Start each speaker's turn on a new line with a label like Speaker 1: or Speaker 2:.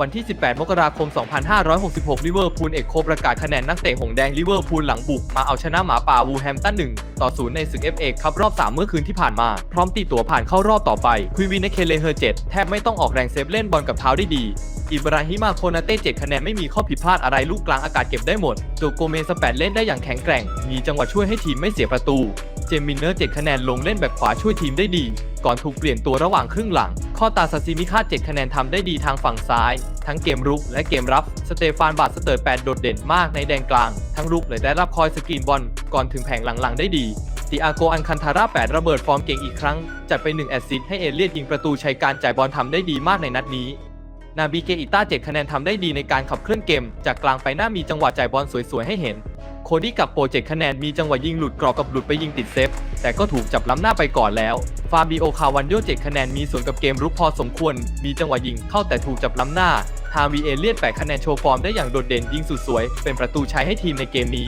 Speaker 1: วันที่ 18 มกราคม 2566 ลิเวอร์พูลเอกโคประกาศคะแนนนักเตะหงแดงลิเวอร์พูลหลังบุก มาเอาชนะหมาป่าวูแฮมตัน 1 ต่อ 0 ในศึก FA ครับรอบ 3 เมื่อคืนที่ผ่านมา พร้อมตีตัวผ่านเข้ารอบต่อไปคุยวินเคเลเฮอร์เจ็ดแทบไม่ต้องออกแรงเซฟเล่นบอลกับเท้าได้ดีอิบราฮิมาโคนาเต้7คะแนนไม่มีข้อผิดพลาดอะไรลูกกลางอากาศเก็บได้หมดโจโกเมสแปดเล่นได้อย่างแข็งแกร่ง มีจังหวะช่วยให้ทีมไม่เสียประตู เจมินเนอร์7คะแนนลงเล่นแบบขวาช่วยทีมได้ดี ก่อนถูกเปลี่ยนตัวระหว่างครึ่งหลัง ข้อตาซาซิมิคา7คะแนนทำได้ดีทางฝั่งซ้าย ทั้งเกมรุกและเกมรับ สเตฟานบาดสเตอร์8โดดเด่นมากในแดนกลาง ทั้งรุกเลยได้รับคอยสกรีนบอลก่อนถึงแผงหลังๆได้ดีติอาโกอันคันทาร่า8ระเบิดฟอร์มเก่งอีกครั้ง จัดไป1แอสซิสให้เอเลียดยิงประตูชัยการจ่ายบอลทำได้ดีมากในนัดนี้ นาบีเกอิต้า7คะแนนทำได้ดีในการขับเคลื่อนเกม จากกลางไปหน้ามีจังหวะจ่ายบอลสวยๆให้เห็น คดี้กับโปรเจกต์คะแนนมีจังหวะยิงหลุดกรอบกับหลุดไปยิงติดเซฟ แต่ก็ถูกจับล้ำหน้าไปก่อนแล้ว ฟาบิโอคาวันโยเจ็ดคะแนนมีส่วนกับเกมรุกพอสมควร มีจังหวะยิงเข้าแต่ถูกจับล้ำหน้า ทาวีเอเลียน8คะแนนโชว์ฟอร์มได้อย่างโดดเด่นยิงสุดสวย เป็นประตูชัยให้ทีมในเกมนี้